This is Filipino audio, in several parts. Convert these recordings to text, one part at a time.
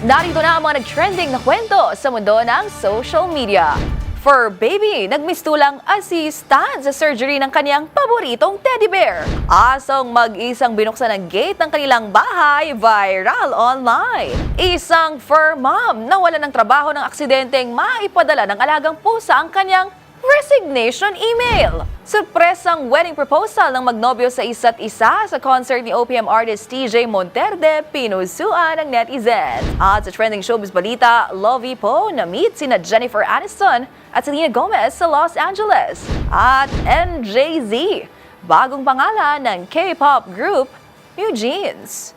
Narito na ang mga nag-trending na kwento sa mundo ng social media. For baby, nagmistulang assistant sa surgery ng kanyang paboritong teddy bear. Asong mag-isang binuksan ang gate ng kanilang bahay, viral online. Isang fur mom na wala ng trabaho ng aksidenteng maipadala ng alagang pusa ang kanyang resignation email. Surpresang wedding proposal ng magnobyo sa isa't isa sa concert ni OPM artist TJ Monterde, pinusuan ng netizen. At sa trending showbiz balita, Lovey po na-meet sina Jennifer Aniston at Selena Gomez sa Los Angeles. At NJZ, bagong pangalan ng K-pop group, New Jeans.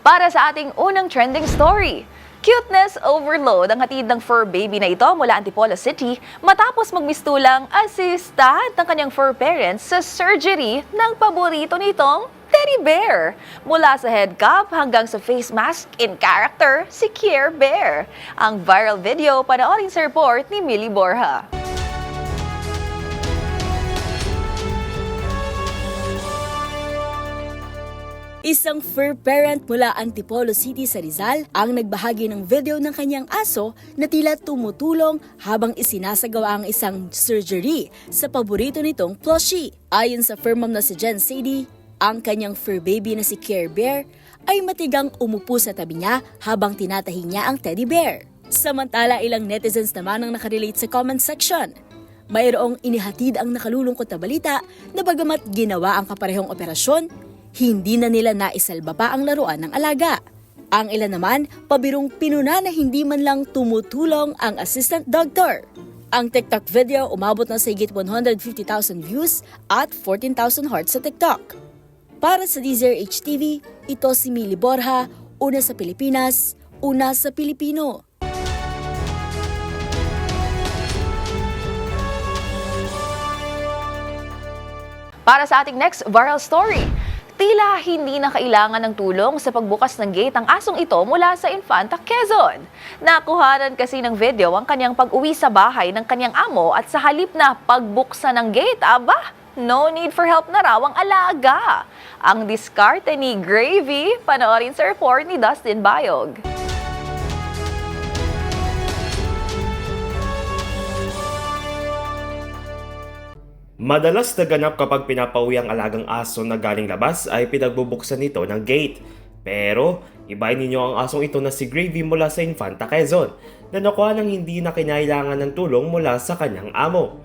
Para sa ating unang trending story. Cuteness overload ang hatid ng fur baby na ito mula Antipolo City matapos magmistulang assistant ng kanyang fur parents sa surgery ng paborito nitong teddy bear. Mula sa head cap hanggang sa face mask in character, si Care Bear. Ang viral video panoorin sa report ni Millie Borja. Isang fur parent mula Antipolo City sa Rizal ang nagbahagi ng video ng kanyang aso na tila tumutulong habang isinasagawa ang isang surgery sa paborito nitong plushie. Ayon sa fur mom na si Jen Sadie, ang kanyang fur baby na si Care Bear ay matigang umupo sa tabi niya habang tinatahi niya ang teddy bear. Samantala ilang netizens naman ang nakarelate sa comment section. Mayroong inihatid ang nakalulungkot na balita na bagamat ginawa ang kaparehong operasyon, hindi na nila naisalba pa ang laruan ng alaga. Ang ilan naman, pabirong pinuna na hindi man lang tumutulong ang assistant doctor. Ang TikTok video umabot na sa higit 150,000 views at 14,000 hearts sa TikTok. Para sa DZRH TV, ito si Mili Borja, una sa Pilipinas, una sa Pilipino. Para sa ating next viral story, tila hindi na kailangan ng tulong sa pagbukas ng gate ang asong ito mula sa Infanta, Quezon. Nakuhanan kasi ng video ang kanyang pag-uwi sa bahay ng kanyang amo at sa halip na pagbuksan ng gate, aba, no need for help na raw ang alaga. Ang diskarte ni Gravy, panoorin sa report ni Dustin Bayog. Madalas naganap kapag pinapauwi ang alagang aso na galing labas ay pinagbubuksan nito ng gate. Pero, ibahin ninyo ang asong ito na si Gravy mula sa Infanta Quezon na nakuha ng hindi na kinailangan ng tulong mula sa kanyang amo.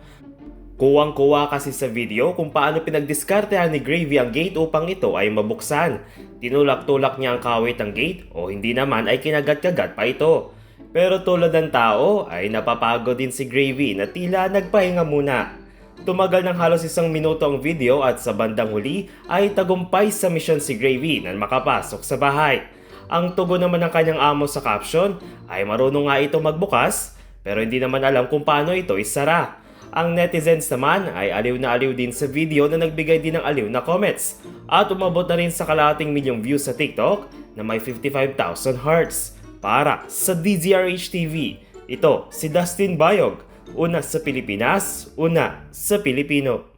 Kuwang-kuwa kasi sa video kung paano pinagdiskartehan ni Gravy ang gate upang ito ay mabuksan. Tinulak-tulak niya ang kawit ng gate o hindi naman ay kinagat-kagat pa ito. Pero tulad ng tao ay napapagod din si Gravy na tila nagpahinga muna. Tumagal ng halos isang minuto ang video at sa bandang huli ay tagumpay sa misyon si Gravy na makapasok sa bahay. Ang tugon naman ng kanyang amo sa caption ay marunong nga ito magbukas pero hindi naman alam kung paano ito isara. Ang netizens naman ay aliw na aliw din sa video na nagbigay din ng aliw na comments at umabot na rin sa kalahating milyong views sa TikTok na may 55,000 hearts. Para sa DZRH TV, ito si Dustin Bayog, una sa Pilipinas, una sa Pilipino.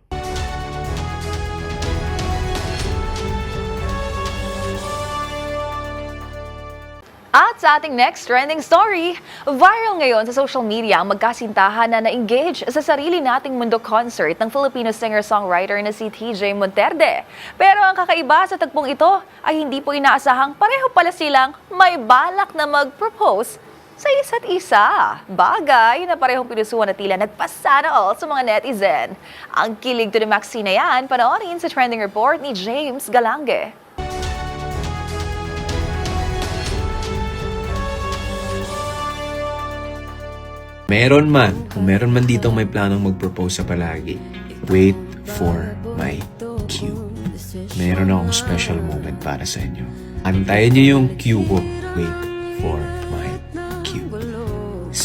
At sa ating next trending story, viral ngayon sa social media ang magkasintahan na na-engage sa sarili nating mundo concert ng Filipino singer-songwriter na si TJ Monterde. Pero ang kakaiba sa tagpong ito ay hindi po inaasahang pareho pala silang may balak na mag-propose sa isa't isa. Bagay na parehong pinusuan na tila nagpasana all sa mga netizen. Ang kilig to the max na yan, panoorin sa trending report ni James Galange. Meron man, kung meron man dito may planong mag-propose sa palagi, wait for my cue. Meron akong special moment para sa inyo. Antayin niyo yung cue ko. Wait for my.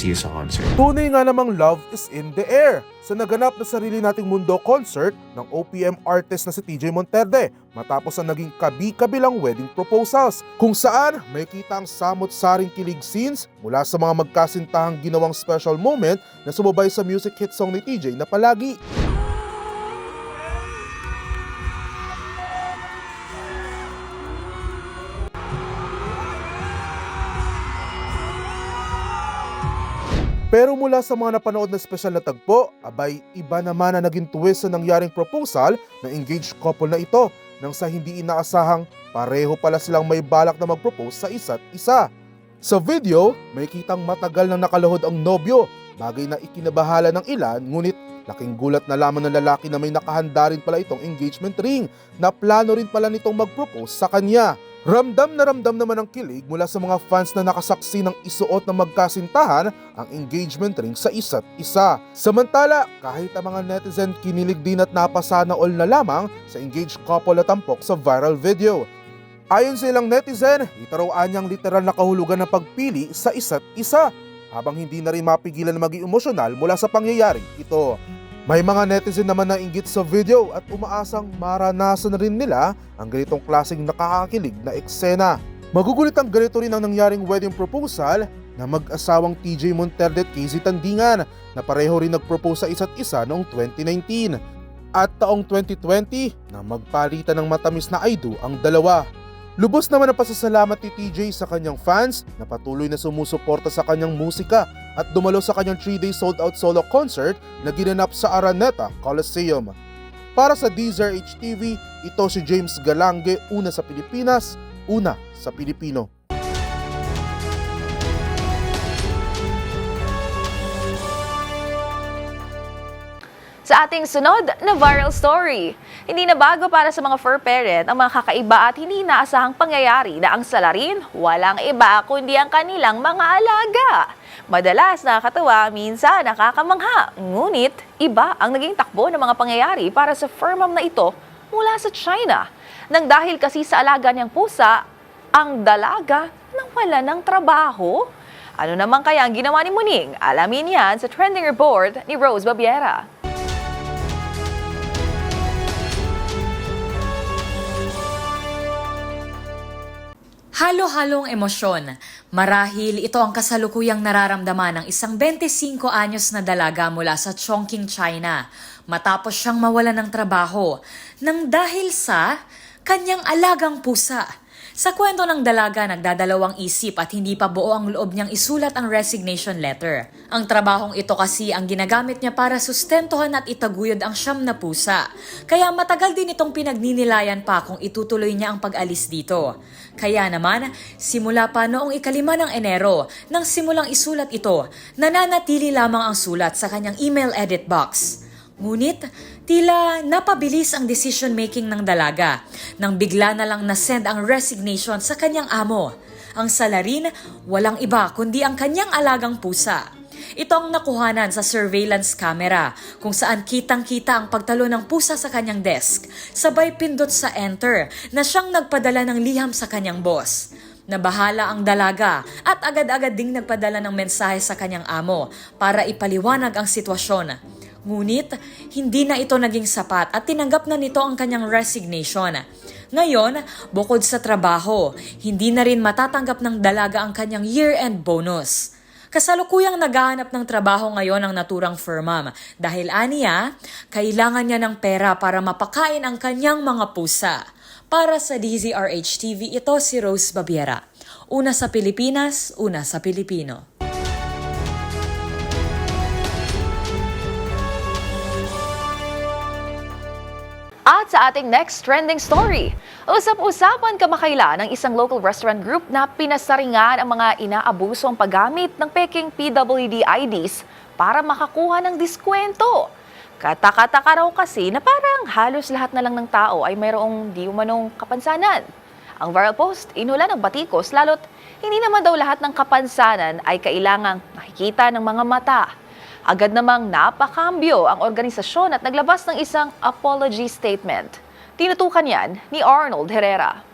See you sa concert. Tunay nga namang love is in the air sa naganap na sarili nating mundo concert ng OPM artist na si TJ Monterde matapos ang naging kabi-kabilang wedding proposals kung saan may kita ang samot-saring kilig scenes mula sa mga magkasintahang ginawang special moment na sumabay sa music hit song ni TJ na palagi. Pero mula sa mga napanood na special na tagpo, abay iba naman na naging twist sa nangyaring proposal ng engaged couple na ito nang sa hindi inaasahang pareho pala silang may balak na mag-propose sa isa't isa. Sa video, may kitang matagal nang nakaluhod ang nobyo, bagay na ikinabahala ng ilan ngunit laking gulat na lamang ng lalaki na may nakahanda rin pala itong engagement ring na plano rin pala nitong mag-propose sa kanya. Ramdam na ramdam naman ang kilig mula sa mga fans na nakasaksi ng isuot na magkasintahan ang engagement ring sa isa't isa. Samantala, kahit ang mga netizen kinilig din at napasana all na lamang sa engaged couple na tampok sa viral video. Ayon sa ilang netizen, ito raw anyang literal na kahulugan ng pagpili sa isa't isa habang hindi na rin mapigilan na maging emosyonal mula sa pangyayaring ito. May mga netizen naman na inggit sa video at umaasang maranasan na rin nila ang ganitong klaseng nakakakilig na eksena. Magugulit ang ganito rin ang nangyaring wedding proposal na mag-asawang TJ Monterde at Casey Tandingan na pareho rin nag-propose sa isa't isa noong 2019. At taong 2020 na magpalitan ng matamis na I do ang dalawa. Lubos naman ang pasasalamat ni TJ sa kanyang fans na patuloy na sumusuporta sa kanyang musika at dumalo sa kanyang 3-day sold-out solo concert na ginanap sa Araneta Coliseum. Para sa DZRH TV, ito si James Galange, una sa Pilipinas, una sa Pilipino. Sa ating sunod na viral story, hindi na bago para sa mga fur parent ang mga kakaiba at hindi inaasahang pangyayari na ang salarin walang iba kundi ang kanilang mga alaga. Madalas nakakatawa, minsan nakakamangha, ngunit iba ang naging takbo ng mga pangyayari para sa fur mom na ito mula sa China. Nang dahil kasi sa alaga niyang pusa, ang dalaga nang wala ng trabaho. Ano naman kaya ang ginawa ni Muning? Alamin yan sa trending report ni Rose Babiera. Halo-halong emosyon. Marahil ito ang kasalukuyang nararamdaman ng isang 25 anyos na dalaga mula sa Chongqing, China matapos siyang mawalan ng trabaho nang dahil sa kanyang alagang pusa. Sa kwento ng dalaga, nagdadalawang isip at hindi pa buo ang loob niyang isulat ang resignation letter. Ang trabahong ito kasi ang ginagamit niya para sustentuhan at itaguyod ang siyam na pusa. Kaya matagal din itong pinagninilayan pa kung itutuloy niya ang pag-alis dito. Kaya naman, simula pa noong ikalima ng Enero, nang simulang isulat ito, nananatili lamang ang sulat sa kanyang email edit box. Ngunit, tila napabilis ang decision making ng dalaga nang bigla na lang nasend ang resignation sa kanyang amo. Ang salarin, walang iba kundi ang kanyang alagang pusa. Ito ang nakuhanan sa surveillance camera kung saan kitang-kita ang pagtalo ng pusa sa kanyang desk, sabay pindot sa enter na siyang nagpadala ng liham sa kanyang boss. Nabahala ang dalaga at agad-agad ding nagpadala ng mensahe sa kanyang amo para ipaliwanag ang sitwasyon. Ngunit, hindi na ito naging sapat at tinanggap na nito ang kanyang resignation. Ngayon, bukod sa trabaho, hindi na rin matatanggap ng dalaga ang kanyang year-end bonus. Kasalukuyang naghahanap ng trabaho ngayon ang naturang firmam dahil aniya, kailangan niya ng pera para mapakain ang kanyang mga pusa. Para sa DZRH TV, ito si Rose Babiera. Una sa Pilipinas, una sa Pilipino. Sa ating next trending story, usap-usapan kamakailan ng isang local restaurant group na pinasaringan ang mga inaabusong paggamit ng peking PWD IDs para makakuha ng diskwento. Kataka-taka raw kasi na parang halos lahat na lang ng tao ay mayroong di umanong kapansanan. Ang viral post, inula ng batikos lalo't hindi naman daw lahat ng kapansanan ay kailangang nakikita ng mga mata. Agad namang napakambyo ang organisasyon at naglabas ng isang apology statement. Tinutukan yan ni Arnold Herrera.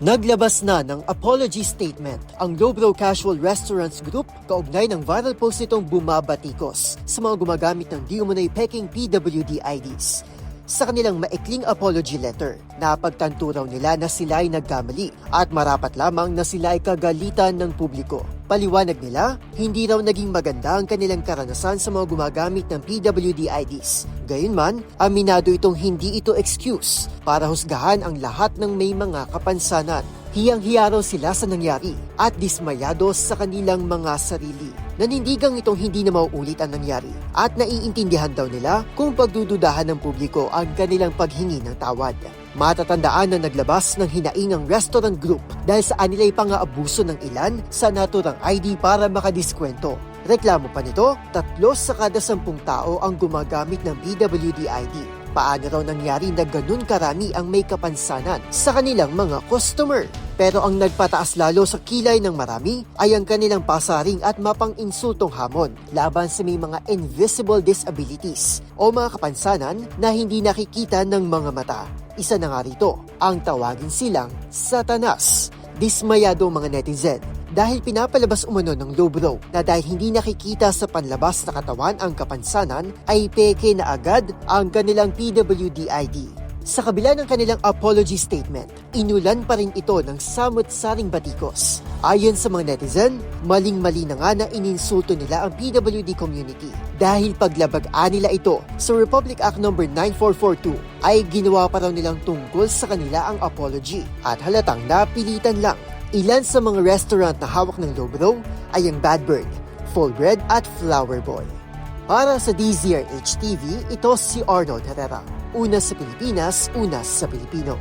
Naglabas na ng apology statement ang Lobro Casual Restaurants Group kaugnay ng viral post nitong bumabatikos sa mga gumagamit ng di umunay peking PWD IDs. Sa kanilang maikling apology letter, napagtanto raw nila na sila ay nagkamali at marapat lamang na sila ay kagalitan ng publiko. Paliwanag nila, hindi raw naging maganda ang kanilang karanasan sa mga gumagamit ng PWD IDs. Gayunman, aminado itong hindi ito excuse para husgahan ang lahat ng may mga kapansanan. Hiyang-hiya raw sila sa nangyari at dismayado sa kanilang mga sarili. Nanindigang itong hindi na mauulit ang nangyari at naiintindihan daw nila kung pagdududahan ng publiko ang kanilang paghingi ng tawad. Matatandaan na naglabas ng hinaing ang restaurant group dahil sa anilay pang-aabuso ng ilan sa naturang ID para makadiskwento. Reklamo pa nito, tatlo sa kada sampung tao ang gumagamit ng PWD ID. Paano raw nangyari na ganun karami ang may kapansanan sa kanilang mga customer? Pero ang nagpataas lalo sa kilay ng marami ay ang kanilang pasaring at mapang-insultong hamon laban sa may mga invisible disabilities o mga kapansanan na hindi nakikita ng mga mata. Isa na nga rito, ang tawagin silang Satanas. Dismayado mga netizen dahil pinapalabas umano ng lobro na dahil hindi nakikita sa panlabas na katawan ang kapansanan ay peke na agad ang kanilang PWD ID. Sa kabila ng kanilang apology statement, inulan pa rin ito ng samot-saring batikos. Ayon sa mga netizen, maling-mali na nga na ininsulto nila ang PWD community dahil paglabag-an nila ito sa Republic Act No. 9442 ay ginawa pa raw nilang tungkol sa kanila ang apology at halatang napilitan lang Ilan sa mga restaurant na hawak ng lobro ay ang Bad Bird, Full Bread at Flower Boy. Para sa DZRH TV, ito si Arnold Herrera. Una sa Pilipinas, una sa Pilipino.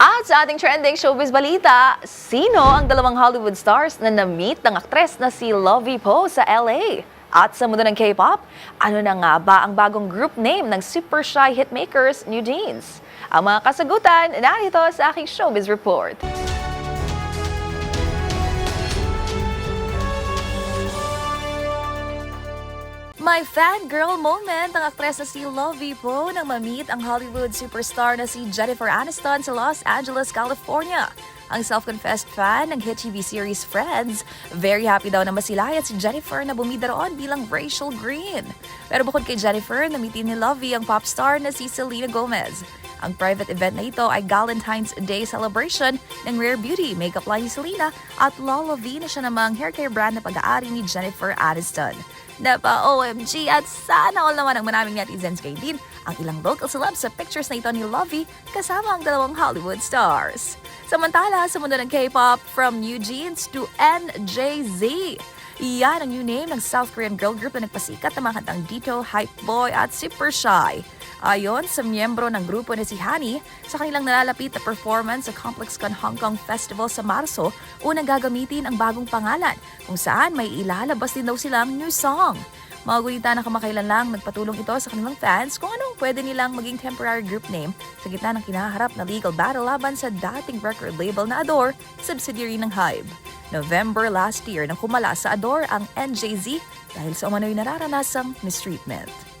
At sa ating trending showbiz balita, sino ang dalawang Hollywood stars na na-meet ng aktres na si Lovie Poe sa LA? At sa mundo ng K-pop, ano na nga ba ang bagong group name ng super shy hitmakers New Jeans? Ang mga kasagutan narito sa aking showbiz report. My fangirl moment ang aktres na si Lovie Poe nang ma-meet ang Hollywood superstar na si Jennifer Aniston sa Los Angeles, California. Ang self-confessed fan ng hit TV series Friends, very happy daw na masilayat si Jennifer na bumida roon bilang Rachel Green. Pero bukod kay Jennifer, namitin ni Lovie ang pop star na si Selena Gomez. Ang private event na ito ay Valentine's Day celebration ng Rare Beauty makeup line ni Selena at Lolo V na siya namang hair brand na pag-aari ni Jennifer Aniston. Napa OMG at sana all naman ang maraming netizens kay din ang ilang local celebs sa pictures na ito ni Lovey kasama ang dalawang Hollywood stars. Samantala, sa mundo ng K-pop, from New Jeans to NJZ. Iyan ang new name ng South Korean girl group na nagpasikat ng mga kantang Dito, Hype Boy at Super Shy. Ayon sa miyembro ng grupo na si Hani, sa kanilang nalalapit na performance sa ComplexCon Hong Kong Festival sa Marso, unang gagamitin ang bagong pangalan kung saan may ilalabas din daw silang new song. Mga gulita na kamakailan lang, nagpatulong ito sa kanilang fans kung anong pwede nilang maging temporary group name sa gitna ng kinaharap na legal battle laban sa dating record label na Adore, subsidiary ng Hybe. November last year nang kumala sa Adore ang NJZ dahil sa umano'y nararanasang mistreatment.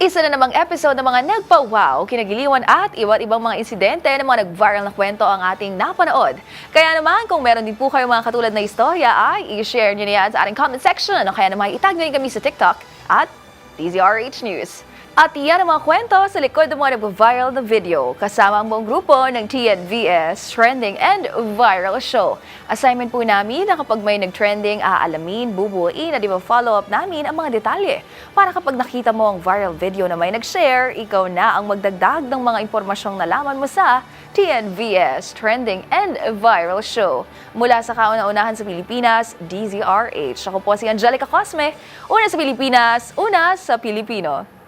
Isa na namang episode ng mga nagpa-wow, kinagiliwan at iba't ibang mga insidente ng mga nag-viral na kwento ang ating napanood. Kaya naman, kung meron din po kayo mga katulad na istorya, ay i-share nyo na sa ating comment section o kaya naman itag nyo rin kami sa TikTok at DZRH News. At iyan ang mga kwento sa likod ng mga nag-viral na video kasama ang buong grupo ng TNVS Trending and Viral Show. Assignment po namin na kapag may nag-trending, aalamin, bubuuin at follow up namin ang mga detalye. Para kapag nakita mo ang viral video na may nag-share, ikaw na ang magdagdag ng mga impormasyong nalaman mo sa TNVS Trending and Viral Show. Mula sa kauna-unahan sa Pilipinas, DZRH. Ako po si Angelica Cosme, una sa Pilipinas, una sa Pilipino.